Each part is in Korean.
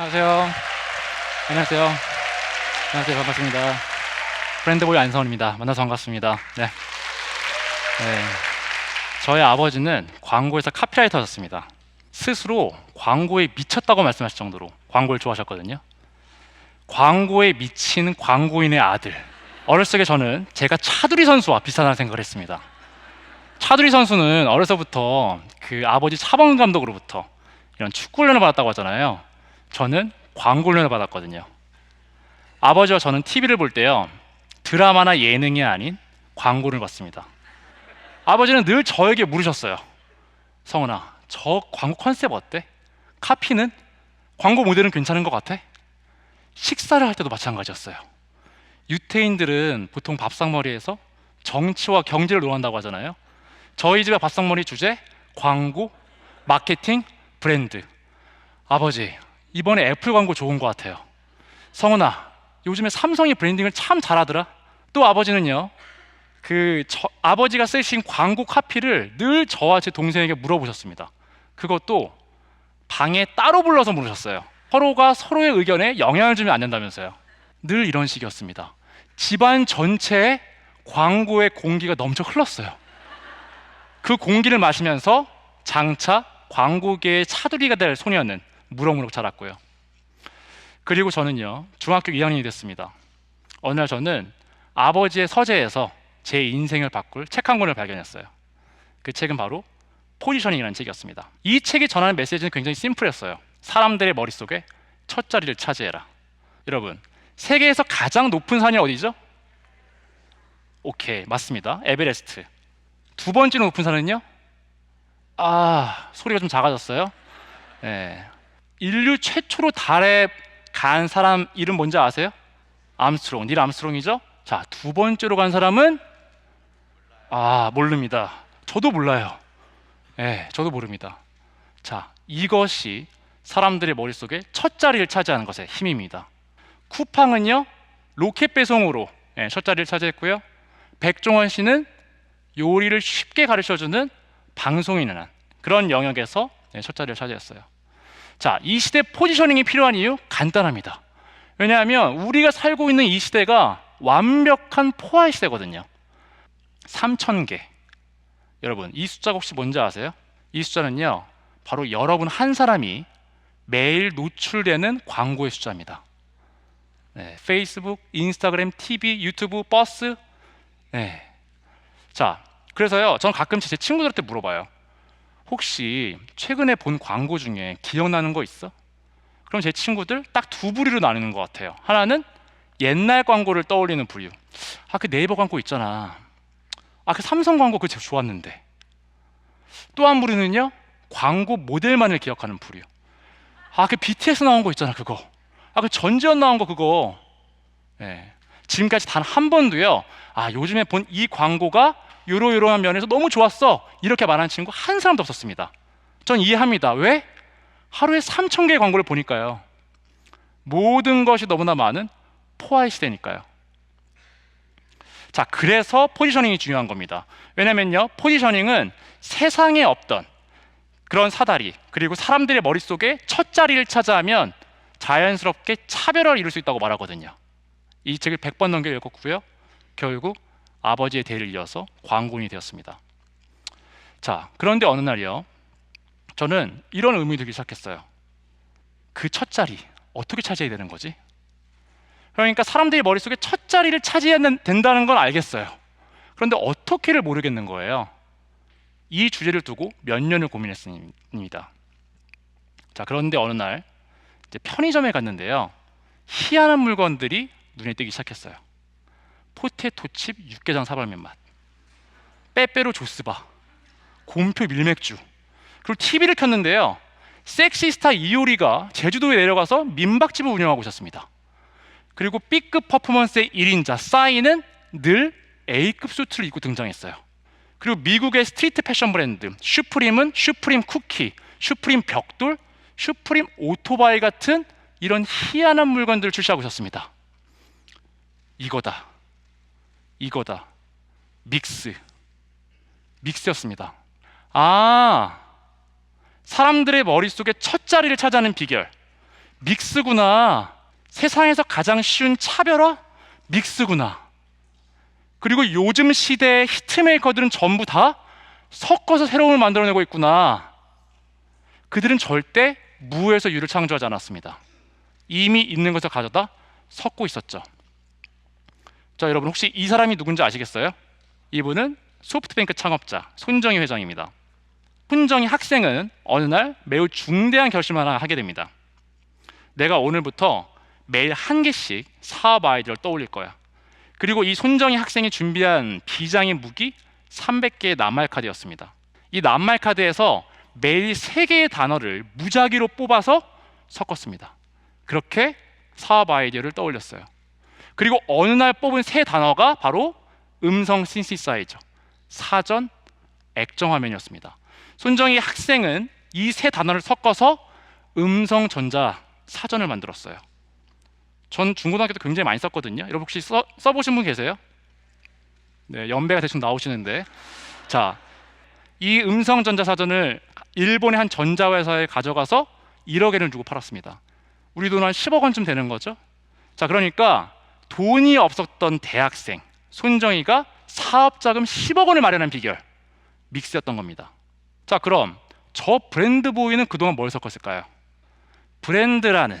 안녕하세요. 안녕하세요. 안녕하세요. 반갑습니다. 브랜드보이 안성원입니다. 만나서 반갑습니다. 네. 네. 저의 아버지는 광고에서 카피라이터였습니다. 스스로 광고에 미쳤다고 말씀하실 정도로 광고를 좋아하셨거든요. 광고에 미친 광고인의 아들. 어렸을 때 저는 제가 차두리 선수와 비슷하다는 생각을 했습니다. 차두리 선수는 어려서부터 그 아버지 차범근 감독으로부터 이런 축구 훈련을 받았다고 하잖아요. 저는 광고 훈련을 받았거든요. 아버지와 저는 TV를 볼 때요. 드라마나 예능이 아닌 광고를 봤습니다. 아버지는 늘 저에게 물으셨어요. 성은아, 저 광고 컨셉 어때? 카피는? 광고 모델은 괜찮은 것 같아? 식사를 할 때도 마찬가지였어요. 유태인들은 보통 밥상머리에서 정치와 경제를 논한다고 하잖아요. 저희 집의 밥상머리 주제 광고, 마케팅, 브랜드. 아버지, 이번에 애플 광고 좋은 것 같아요. 성은아, 요즘에 삼성이 브랜딩을 참 잘하더라. 또 아버지는요, 그 저- 아버지가 쓰신 광고 카피를 늘 저와 제 동생에게 물어보셨습니다. 그것도 방에 따로 불러서 물으셨어요. 서로가 서로의 의견에 영향을 주면 안 된다면서요. 늘 이런 식이었습니다. 집안 전체에 광고의 공기가 넘쳐 흘렀어요. 그 공기를 마시면서 장차 광고계의 차두리가 될 소녀는 무럭무럭 자랐고요. 그리고 저는요 중학교 2학년이 됐습니다. 어느 날 저는 아버지의 서재에서 제 인생을 바꿀 책 한 권을 발견했어요. 그 책은 바로 포지셔닝이라는 책이었습니다. 이 책이 전하는 메시지는 굉장히 심플했어요. 사람들의 머릿속에 첫 자리를 차지해라. 여러분, 세계에서 가장 높은 산이 어디죠? 오케이, 맞습니다. 에베레스트. 두 번째 높은 산은요? 아, 소리가 좀 작아졌어요. 예. 인류 최초로 달에 간 사람 이름 뭔지 아세요? 암스트롱, 닐 암스트롱이죠? 자, 두 번째로 간 사람은 아, 모릅니다. 저도 몰라요. 예, 저도 모릅니다. 자, 이것이 사람들의 머릿속에 첫 자리를 차지하는 것의 힘입니다. 쿠팡은요, 로켓 배송으로 예, 첫 자리를 차지했고요. 백종원 씨는 요리를 쉽게 가르쳐주는 방송인을 한 그런 영역에서 예, 첫 자리를 차지했어요. 자, 이 시대 포지셔닝이 필요한 이유 간단합니다. 왜냐하면 우리가 살고 있는 이 시대가 완벽한 포화 시대거든요. 3천 개. 여러분, 이 숫자가 혹시 뭔지 아세요? 이 숫자는요, 바로 여러분 한 사람이 매일 노출되는 광고의 숫자입니다. 네, 페이스북, 인스타그램, TV, 유튜브, 버스. 네. 자, 그래서 요, 저는 가끔 제 친구들한테 물어봐요. 혹시 최근에 본 광고 중에 기억나는 거 있어? 그럼 제 친구들 딱 두 부류로 나누는 것 같아요. 하나는 옛날 광고를 떠올리는 부류. 아, 그 네이버 광고 있잖아. 아, 그 삼성 광고 그거 좋았는데. 또 한 부류는요, 광고 모델만을 기억하는 부류. 아, 그 BTS 나온 거 있잖아, 그거. 아, 그 전지현 나온 거 그거. 예. 지금까지 단 한 번도요, 아, 요즘에 본 이 광고가 요러요러한 면에서 너무 좋았어. 이렇게 말하는 친구 한 사람도 없었습니다. 전 이해합니다. 왜? 하루에 3천 개의 광고를 보니까요. 모든 것이 너무나 많은 포화의 시대니까요. 자, 그래서 포지셔닝이 중요한 겁니다. 왜냐면요, 포지셔닝은 세상에 없던 그런 사다리, 그리고 사람들의 머릿속에 첫 자리를 차지하면 자연스럽게 차별화를 이룰 수 있다고 말하거든요. 이 책을 100번 넘게 읽었고요. 결국 아버지의 대를 이어서 광고인이 되었습니다. 자, 그런데 어느 날이요. 저는 이런 의문이 들기 시작했어요. 그 첫 자리 어떻게 차지해야 되는 거지? 그러니까 사람들이 머릿속에 첫 자리를 차지해야 된다는 건 알겠어요. 그런데 어떻게를 모르겠는 거예요. 이 주제를 두고 몇 년을 고민했습니다. 자, 그런데 어느 날 편의점에 갔는데요. 희한한 물건들이 눈에 띄기 시작했어요. 포테토칩 육개장 사발면 맛, 빼빼로 조스바, 곰표 밀맥주. 그리고 TV를 켰는데요. 섹시스타 이효리가 제주도에 내려가서 민박집을 운영하고 있었습니다. 그리고 B급 퍼포먼스의 1인자 싸이는 늘 A급 수트를 입고 등장했어요. 그리고 미국의 스트리트 패션 브랜드 슈프림은 슈프림 쿠키, 슈프림 벽돌, 슈프림 오토바이 같은 이런 희한한 물건들을 출시하고 있었습니다. 이거다. 이거다. 믹스. 믹스였습니다. 아, 사람들의 머릿속에 첫 자리를 차지하는 비결. 믹스구나. 세상에서 가장 쉬운 차별화 믹스구나. 그리고 요즘 시대의 히트메이커들은 전부 다 섞어서 새로움을 만들어내고 있구나. 그들은 절대 무에서 유를 창조하지 않았습니다. 이미 있는 것을 가져다 섞고 있었죠. 자, 여러분 혹시 이 사람이 누군지 아시겠어요? 이분은 소프트뱅크 창업자 손정희 회장입니다. 손정희 학생은 어느 날 매우 중대한 결심을 하나 하게 됩니다. 내가 오늘부터 매일 한 개씩 사업 아이디어를 떠올릴 거야. 그리고 이 손정희 학생이 준비한 비장의 무기 300개의 낱말 카드였습니다. 이 낱말 카드에서 매일 세 개의 단어를 무작위로 뽑아서 섞었습니다. 그렇게 사업 아이디어를 떠올렸어요. 그리고 어느 날 뽑은 세 단어가 바로 음성 신시사이저, 사전, 액정 화면이었습니다. 손정희 학생은 이 세 단어를 섞어서 음성 전자 사전을 만들었어요. 전 중고등학교 때 굉장히 많이 썼거든요. 여러분 혹시 써, 써보신 분 계세요? 네, 연배가 대충 나오시는데 자, 이 음성 전자 사전을 일본의 한 전자회사에 가져가서 1억 엔을 주고 팔았습니다. 우리 돈 한 10억 원쯤 되는 거죠. 자, 그러니까 돈이 없었던 대학생 손정희가 사업 자금 10억 원을 마련한 비결 믹스였던 겁니다. 자, 그럼 저 브랜드 보이는 그동안 뭘 섞었을까요? 브랜드라는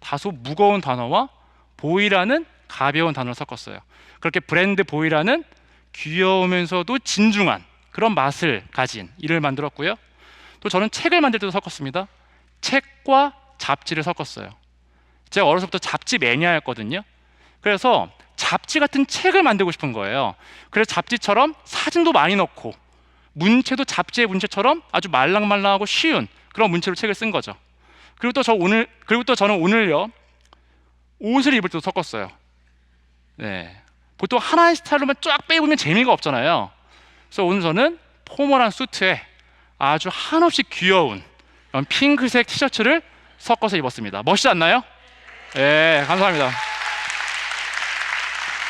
다소 무거운 단어와 보이라는 가벼운 단어를 섞었어요. 그렇게 브랜드 보이라는 귀여우면서도 진중한 그런 맛을 가진 이를 만들었고요. 또 저는 책을 만들 때도 섞었습니다. 책과 잡지를 섞었어요. 제가 어렸을 때부터 잡지 매니아였거든요. 그래서 잡지 같은 책을 만들고 싶은 거예요. 그래서 잡지처럼 사진도 많이 넣고 문체도 잡지의 문체처럼 아주 말랑말랑하고 쉬운 그런 문체로 책을 쓴 거죠. 그리고 또 저 오늘 그리고 또 저는 오늘요 옷을 입을 때도 섞었어요. 네. 보통 하나의 스타일로만 쫙 빼보면 재미가 없잖아요. 그래서 오늘 저는 포멀한 수트에 아주 한없이 귀여운 핑크색 티셔츠를 섞어서 입었습니다. 멋있지 않나요? 네, 감사합니다.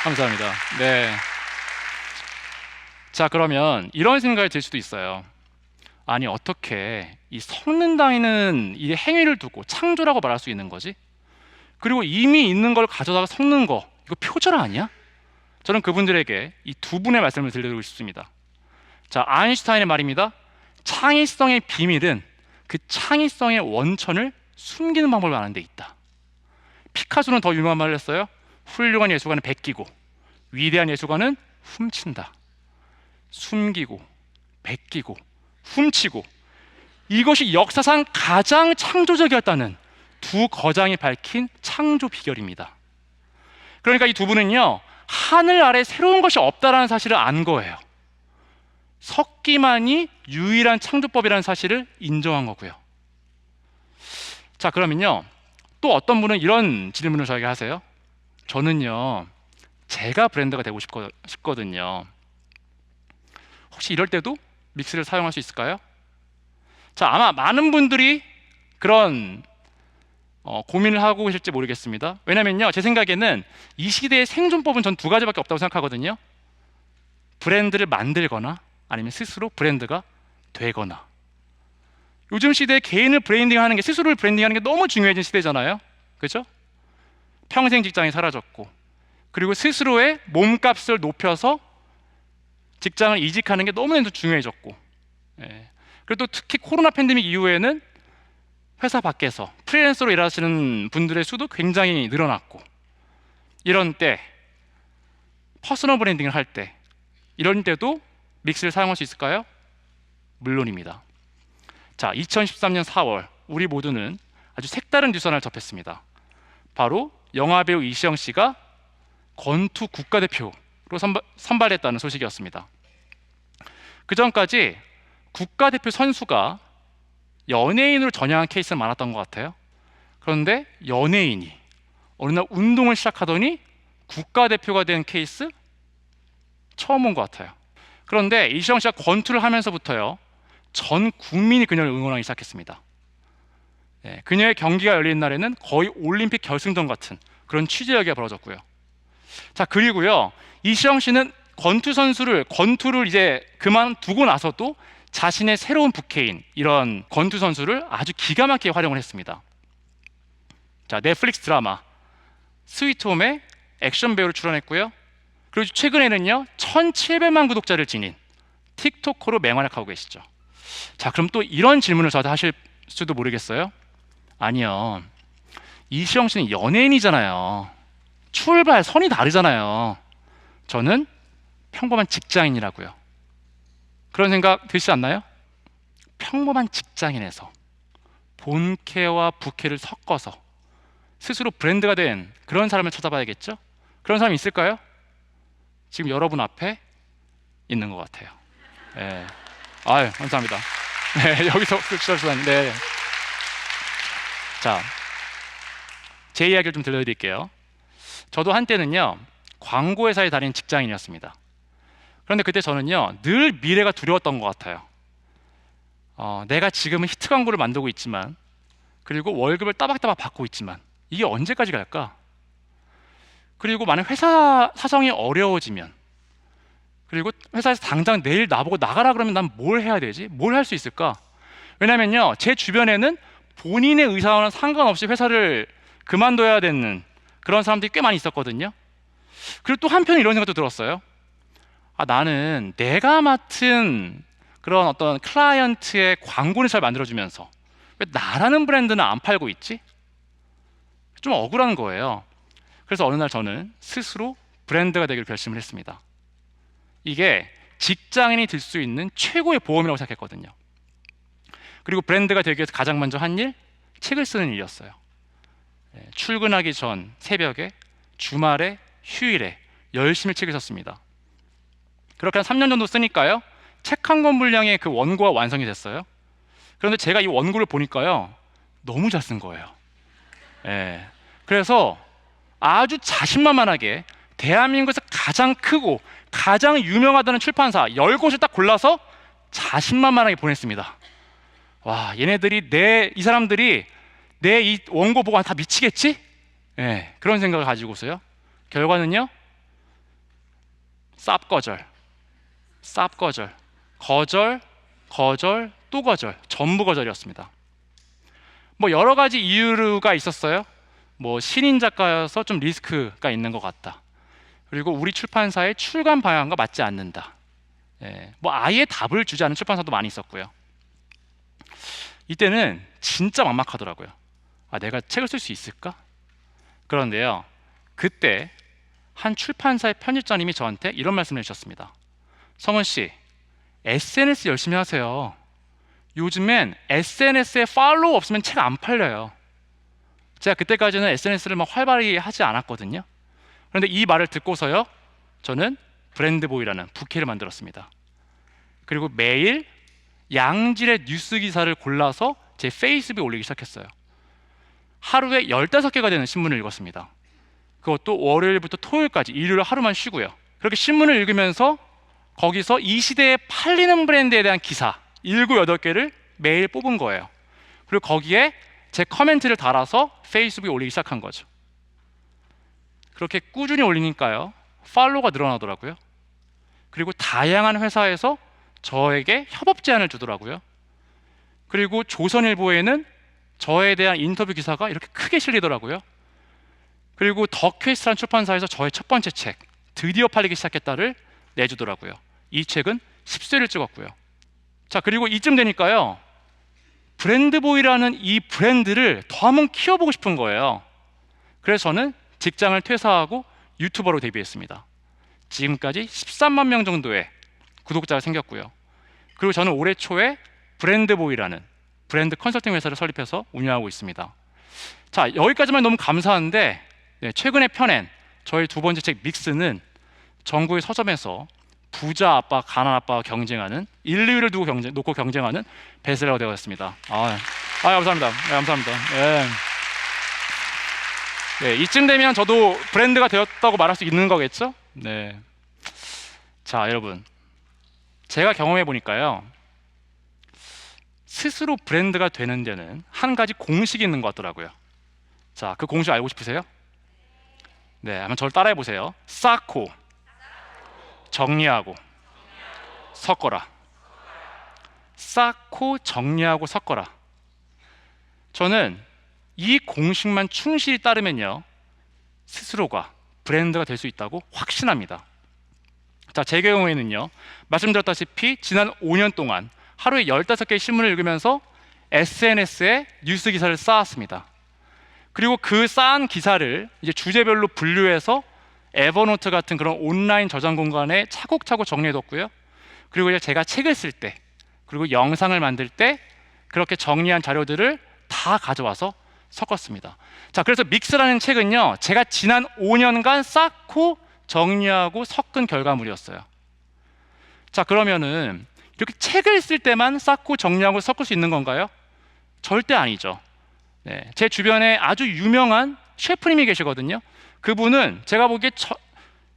감사합니다. 네. 자, 그러면 이런 생각이 들 수도 있어요. 아니, 어떻게 이 섞는다는 이 행위를 두고 창조라고 말할 수 있는 거지? 그리고 이미 있는 걸 가져다가 섞는 거, 이거 표절 아니야? 저는 그분들에게 이 두 분의 말씀을 들려드리고 싶습니다. 자, 아인슈타인의 말입니다. 창의성의 비밀은 그 창의성의 원천을 숨기는 방법을 아는 데 있다. 피카소는 더 유명한 말을 했어요. 훌륭한 예술가는 베끼고 위대한 예술가는 훔친다. 숨기고 베끼고 훔치고 이것이 역사상 가장 창조적이었다는 두 거장이 밝힌 창조 비결입니다. 그러니까 이 두 분은요 하늘 아래 새로운 것이 없다라는 사실을 안 거예요. 섞기만이 유일한 창조법이라는 사실을 인정한 거고요. 자 그러면요 또 어떤 분은 이런 질문을 저에게 하세요. 저는요 제가 브랜드가 되고 싶거, 싶거든요. 혹시 이럴 때도 믹스를 사용할 수 있을까요? 자 아마 많은 분들이 그런 어, 고민을 하고 계실지 모르겠습니다. 왜냐면요, 제 생각에는 이 시대의 생존법은 전 두 가지밖에 없다고 생각하거든요. 브랜드를 만들거나 아니면 스스로 브랜드가 되거나. 요즘 시대에 개인을 브랜딩하는 게 스스로를 브랜딩하는 게 너무 중요해진 시대잖아요. 그렇죠? 평생 직장이 사라졌고 그리고 스스로의 몸값을 높여서 직장을 이직하는 게 너무나도 중요해졌고 예. 그리고 또 특히 코로나 팬데믹 이후에는 회사 밖에서 프리랜서로 일하시는 분들의 수도 굉장히 늘어났고 이런 때 퍼스널 브랜딩을 할 때 이런 때도 믹스를 사용할 수 있을까요? 물론입니다. 자, 2013년 4월 우리 모두는 아주 색다른 뉴스 하나를 접했습니다. 바로 영화배우 이시영 씨가 권투 국가대표로 선발, 선발 했다는 소식이었습니다. 그 전까지 국가대표 선수가 연예인으로 전향한 케이스는 많았던 것 같아요. 그런데 연예인이 어느 날 운동을 시작하더니 국가대표가 된 케이스 처음 본것 같아요. 그런데 이시영 씨가 권투를 하면서부터요, 전 국민이 그녀를 응원하기 시작했습니다. 네, 그녀의 경기가 열리는 날에는 거의 올림픽 결승전 같은 그런 취재력이 벌어졌고요. 자 그리고요, 이시영 씨는 권투 선수를 권투를 이제 그만두고 나서도 자신의 새로운 부캐인 이런 권투 선수를 아주 기가 막히게 활용을 했습니다. 자, 넷플릭스 드라마 스위트홈에 액션 배우로 출연했고요. 그리고 최근에는요, 1,700만 구독자를 지닌 틱토커로 맹활약하고 계시죠. 자, 그럼 또 이런 질문을 저한테 하실 수도 모르겠어요. 아니요. 이시영 씨는 연예인이잖아요. 출발 선이 다르잖아요. 저는 평범한 직장인이라고요. 그런 생각 드시지 않나요? 평범한 직장인에서 본캐와 부캐를 섞어서 스스로 브랜드가 된 그런 사람을 찾아봐야겠죠? 그런 사람이 있을까요? 지금 여러분 앞에 있는 것 같아요. 네. 아유, 감사합니다. 네, 여기서 수고하셨습니다. 네. 자, 제 이야기를 좀 들려드릴게요. 저도 한때는요 광고 회사에 다니는 직장인이었습니다. 그런데 그때 저는요 늘 미래가 두려웠던 것 같아요. 어, 내가 지금은 히트 광고를 만들고 있지만 그리고 월급을 따박따박 받고 있지만 이게 언제까지 갈까? 그리고 만약 회사 사정이 어려워지면 그리고 회사에서 당장 내일 나보고 나가라 그러면 난 뭘 해야 되지? 뭘 할 수 있을까? 왜냐면요 제 주변에는 본인의 의사와는 상관없이 회사를 그만둬야 되는 그런 사람들이 꽤 많이 있었거든요. 그리고 또 한편 이런 생각도 들었어요. 아, 나는 내가 맡은 그런 어떤 클라이언트의 광고를 잘 만들어주면서 왜 나라는 브랜드는 안 팔고 있지? 좀 억울한 거예요. 그래서 어느 날 저는 스스로 브랜드가 되기로 결심을 했습니다. 이게 직장인이 들 수 있는 최고의 보험이라고 생각했거든요. 그리고 브랜드가 되기 위해서 가장 먼저 한 일, 책을 쓰는 일이었어요. 예, 출근하기 전 새벽에 주말에 휴일에 열심히 책을 썼습니다. 그렇게 한 3년 정도 쓰니까요. 책 한 권 분량의 그 원고가 완성이 됐어요. 그런데 제가 이 원고를 보니까요. 너무 잘 쓴 거예요. 예. 그래서 아주 자신만만하게 대한민국에서 가장 크고 가장 유명하다는 출판사 10곳을 딱 골라서 자신만만하게 보냈습니다. 와, 얘네들이 내 이 사람들이 내 이 원고 보고 다 미치겠지? 예, 그런 생각을 가지고서요. 결과는요. 쌉거절, 쌉거절, 거절, 거절, 또 거절, 전부 거절이었습니다. 뭐 여러 가지 이유가 있었어요. 뭐 신인 작가여서 좀 리스크가 있는 것 같다. 그리고 우리 출판사의 출간 방향과 맞지 않는다. 예, 뭐 아예 답을 주지 않은 출판사도 많이 있었고요. 이때는 진짜 막막하더라고요. 아, 내가 책을 쓸 수 있을까? 그런데요, 그때 한 출판사의 편집자님이 저한테 이런 말씀을 해주셨습니다. 성은 씨, SNS 열심히 하세요. 요즘엔 SNS에 팔로우 없으면 책 안 팔려요. 제가 그때까지는 SNS를 막 활발히 하지 않았거든요. 그런데 이 말을 듣고서요, 저는 브랜드보이라는 부캐를 만들었습니다. 그리고 매일 양질의 뉴스 기사를 골라서 제 페이스북에 올리기 시작했어요. 하루에 15개가 되는 신문을 읽었습니다. 그것도 월요일부터 토요일까지 일요일 하루만 쉬고요. 그렇게 신문을 읽으면서 거기서 이 시대에 팔리는 브랜드에 대한 기사 7, 8개를 매일 뽑은 거예요. 그리고 거기에 제 커멘트를 달아서 페이스북에 올리기 시작한 거죠. 그렇게 꾸준히 올리니까요. 팔로우가 늘어나더라고요. 그리고 다양한 회사에서 저에게 협업 제안을 주더라고요. 그리고 조선일보에는 저에 대한 인터뷰 기사가 이렇게 크게 실리더라고요. 그리고 더 퀘스트란 출판사에서 저의 첫 번째 책 드디어 팔리기 시작했다를 내주더라고요. 이 책은 10쇄를 찍었고요. 자 그리고 이쯤 되니까요. 브랜드보이라는 이 브랜드를 더 한번 키워보고 싶은 거예요. 그래서 저는 직장을 퇴사하고 유튜버로 데뷔했습니다. 지금까지 13만 명 정도의 구독자가 생겼고요. 그리고 저는 올해 초에 브랜드보이라는 브랜드 컨설팅 회사를 설립해서 운영하고 있습니다. 자 여기까지만 너무 감사한데 네, 최근에 펴낸 저희 두 번째 책 믹스는 전국의 서점에서 부자 아빠, 가난 아빠와 경쟁하는 인류를 두고 경쟁, 놓고 경쟁하는 베스트셀러가 되었습니다. 아, 아 감사합니다. 네, 감사합니다. 네. 네, 이쯤 되면 저도 브랜드가 되었다고 말할 수 있는 거겠죠? 네. 자, 여러분. 제가 경험해 보니까요. 스스로 브랜드가 되는 데는 한 가지 공식이 있는 것 같더라고요. 자, 그 공식 알고 싶으세요? 네, 한번 저를 따라해 보세요. 쌓고 정리하고 섞어라. 쌓고 정리하고 섞어라. 저는 이 공식만 충실히 따르면요 스스로가 브랜드가 될 수 있다고 확신합니다. 자, 제 경우에는요 말씀드렸다시피 지난 5년 동안 하루에 15개의 신문을 읽으면서 SNS에 뉴스 기사를 쌓았습니다. 그리고 그 쌓은 기사를 이제 주제별로 분류해서 에버노트 같은 그런 온라인 저장 공간에 차곡차곡 정리해뒀고요. 그리고 이제 제가 책을 쓸 때, 그리고 영상을 만들 때 그렇게 정리한 자료들을 다 가져와서 섞었습니다. 자, 그래서 믹스라는 책은요, 제가 지난 5년간 쌓고 정리하고 섞은 결과물이었어요. 자, 그러면은 이렇게 책을 쓸 때만 쌓고 정리하고 섞을 수 있는 건가요? 절대 아니죠. 네, 제 주변에 아주 유명한 셰프님이 계시거든요. 그분은 제가 보기에 저-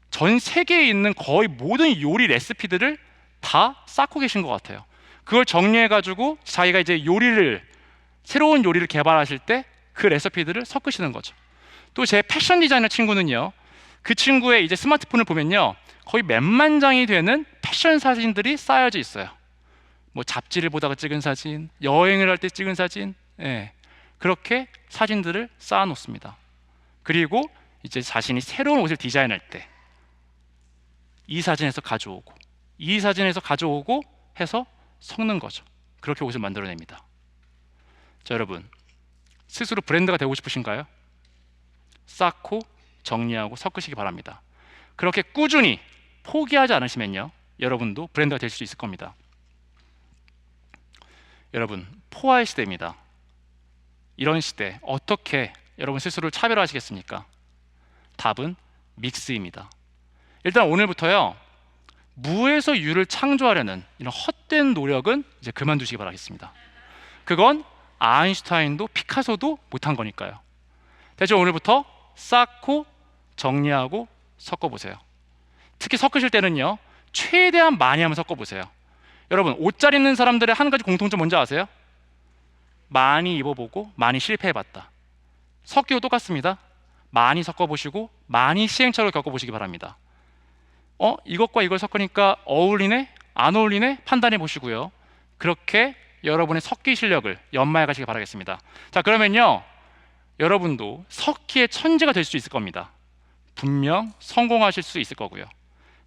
전 세계에 있는 거의 모든 요리 레시피들을 다 쌓고 계신 것 같아요. 그걸 정리해 가지고 자기가 이제 요리를 새로운 요리를 개발하실 때 그 레시피들을 섞으시는 거죠. 또 제 패션 디자이너 친구는요. 그 친구의 이제 스마트폰을 보면요. 거의 몇만 장이 되는 패션 사진들이 쌓여져 있어요. 뭐 잡지를 보다가 찍은 사진, 여행을 할 때 찍은 사진, 예. 그렇게 사진들을 쌓아 놓습니다. 그리고 이제 자신이 새로운 옷을 디자인할 때 이 사진에서 가져오고 이 사진에서 가져오고 해서 섞는 거죠. 그렇게 옷을 만들어냅니다. 자, 여러분 스스로 브랜드가 되고 싶으신가요? 쌓고 정리하고 섞으시기 바랍니다. 그렇게 꾸준히 포기하지 않으시면요, 여러분도 브랜드가 될 수 있을 겁니다. 여러분 포화의 시대입니다. 이런 시대 어떻게 여러분 스스로를 차별화하시겠습니까? 답은 믹스입니다. 일단 오늘부터요 무에서 유를 창조하려는 이런 헛된 노력은 이제 그만두시기 바라겠습니다. 그건 아인슈타인도 피카소도 못한 거니까요. 대신 오늘부터 쌓고 정리하고 섞어보세요. 특히 섞으실 때는요 최대한 많이 하면 섞어보세요. 여러분 옷 잘 입는 사람들의 한 가지 공통점 뭔지 아세요? 많이 입어보고 많이 실패해봤다. 섞기도 똑같습니다. 많이 섞어보시고 많이 시행착오를 겪어보시기 바랍니다. 어 이것과 이걸 섞으니까 어울리네 안 어울리네 판단해 보시고요. 그렇게 여러분의 섞기 실력을 연마해 가시기 바라겠습니다. 자 그러면요 여러분도 섞기의 천재가 될 수 있을 겁니다. 분명 성공하실 수 있을 거고요.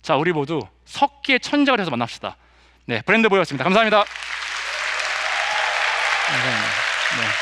자 우리 모두 섞기의 천재가 돼서 만납시다. 네 브랜드 보였습니다. 감사합니다. 감사합니다. 네.